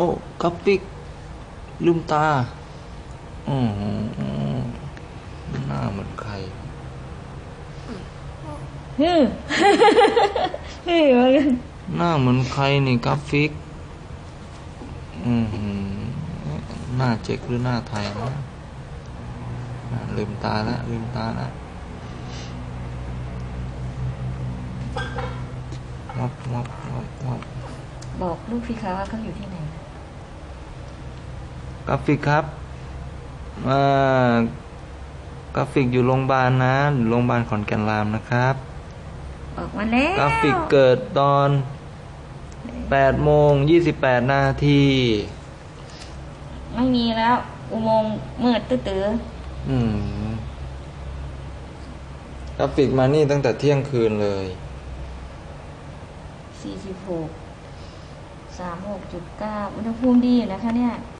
โอ้กราฟิกลืมตา อืมหน้าเหมือนใครฮึมฮึมเหมือนกันหน้าเหมือนใครนี่กราฟิก อืมหน้าเจ๊กหรือหน้าไทยนะอะลืมตาแล้วลืมตาแล้ววับวับวับวับบอกลูกพี่คะว่าเขาอยู่ที่ไหน กราฟิกครับอ่ากราฟิกอยู่โรงพยาบาลนะอยู่โรงพยาบาลขอนแก่นรามนะครับ ออกมาแล้วกราฟิกเกิดตอน8โมง28 นาที ไม่มีแล้ว อุโมงค์มืดตื้ออืมกราฟิกมานี่ตั้งแต่เที่ยงคืนเลยสี่สิบหกสามหกจุดเก้าอุณหภูมิดีอยู่นะคะเนี่ย